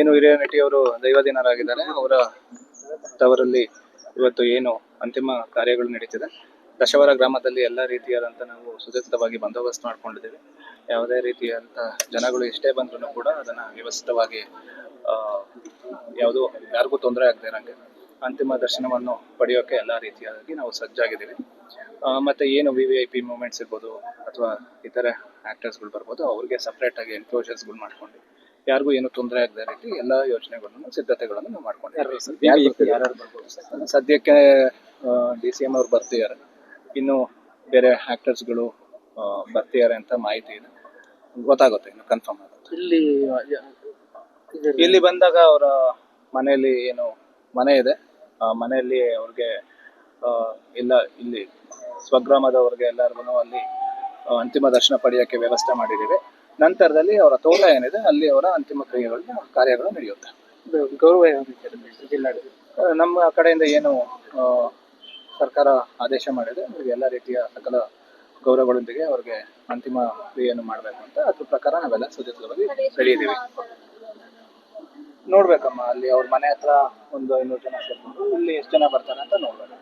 ಏನು ಹಿರಿಯ ನಟಿ ಅವರು ದೈವಾಧೀನರಾಗಿದ್ದಾರೆ ಅವರ ತವರಲ್ಲಿ ಇವತ್ತು ಏನು ಅಂತಿಮ ಕಾರ್ಯಗಳು ನಡೀತಿದೆ. ದಶವರ ಗ್ರಾಮದಲ್ಲಿ ಎಲ್ಲ ರೀತಿಯಾದಂಥ ನಾವು ಸುಸಜ್ಜಿತವಾಗಿ ಬಂದೋಬಸ್ತ್ ಮಾಡ್ಕೊಂಡಿದ್ದೀವಿ. ಯಾವುದೇ ರೀತಿಯಾದಂಥ ಜನಗಳು ಎಷ್ಟೇ ಬಂದ್ರೂ ಕೂಡ ಅದನ್ನು ವ್ಯವಸ್ಥಿತವಾಗಿ ಯಾವುದೂ ಯಾರಿಗೂ ತೊಂದರೆ ಆಗದೆ ಇರೋಂಗೆ ಅಂತಿಮ ದರ್ಶನವನ್ನು ಪಡೆಯೋಕೆ ಎಲ್ಲ ರೀತಿಯಾಗಿ ನಾವು ಸಜ್ಜಾಗಿದ್ದೀವಿ. ಮತ್ತೆ ಏನು V V I P movements ಇರ್ಬೋದು ಅಥವಾ ಇತರೆ ಆಕ್ಟರ್ಸ್ಗಳು ಬರ್ಬೋದು, ಅವ್ರಿಗೆ ಸಪ್ರೇಟ್ ಆಗಿ ಎನ್ಕ್ಲೋಜರ್ಸ್ಗಳು ಮಾಡ್ಕೊಂಡು ಯಾರಿಗೂ ಏನು ತೊಂದರೆ ಆಗದೆ ರೀತಿ ಎಲ್ಲ ಯೋಜನೆಗಳನ್ನು ಸಿದ್ಧತೆಗಳನ್ನು ನಾವು ಮಾಡ್ಕೊಂಡಿದ್ದೀವಿ. ಸದ್ಯಕ್ಕೆ ಡಿ ಸಿ ಎಂ ಅವ್ರು ಬರ್ತಿದ್ದಾರೆ. ಇನ್ನು ಬೇರೆ ಆಕ್ಟರ್ಸ್ಗಳು ಬರ್ತಿದ್ದಾರೆ ಅಂತ ಮಾಹಿತಿ ಇದೆ. ಗೊತ್ತಾಗುತ್ತೆ ಇನ್ನು ಕನ್ಫರ್ಮ್ ಆಗುತ್ತೆ. ಇಲ್ಲಿ ಇಲ್ಲಿ ಬಂದಾಗ ಅವರ ಮನೆಯಲ್ಲಿ ಏನು ಮನೆ ಇದೆ. ಆ ಮನೆಯಲ್ಲಿ ಅವ್ರಿಗೆ ಎಲ್ಲ ಇಲ್ಲ ಇಲ್ಲಿ ಸ್ವಗ್ರಾಮದವ್ರಿಗೆ ಎಲ್ಲರಿಗೂ ಅಲ್ಲಿ ಅಂತಿಮ ದರ್ಶನ ಪಡೆಯೋಕ್ಕೆ ವ್ಯವಸ್ಥೆ ಮಾಡಿದ್ದೀವಿ. ನಂತರದಲ್ಲಿ ಅವರ ತೋಟ ಏನಿದೆ ಅಲ್ಲಿ ಅವರ ಅಂತಿಮ ಕ್ರಿಯೆಗಳು ಕಾರ್ಯಗಳು ನಡೆಯುತ್ತೆ. ಗೌರವ ಜಿಲ್ಲಾಡಳಿತ. ನಮ್ಮ ಕಡೆಯಿಂದ ಏನು ಸರ್ಕಾರ ಆದೇಶ ಮಾಡಿದೆ ಅವರಿಗೆ ಎಲ್ಲ ರೀತಿಯ ಸಕಲ ಗೌರವಗಳೊಂದಿಗೆ ಅವ್ರಿಗೆ ಅಂತಿಮ ಕ್ರಿಯೆಯನ್ನು ಮಾಡಬೇಕು ಅಂತ ಅದ್ರ ಪ್ರಕಾರ ನಾವೆಲ್ಲ ಸುದೀರ್ಘವಾಗಿ ಬೆಳೆಯಿದ್ದೀವಿ ನೋಡ್ಬೇಕಮ್ಮ ಅಲ್ಲಿ ಅವ್ರ ಮನೆ ಹತ್ರ ಒಂದು ಐನೂರು ಜನ ಸೇರ್ಕೊಂಡು ಇಲ್ಲಿ ಎಷ್ಟು ಜನ ಬರ್ತಾರೆ ಅಂತ ನೋಡ್ಬೇಕು.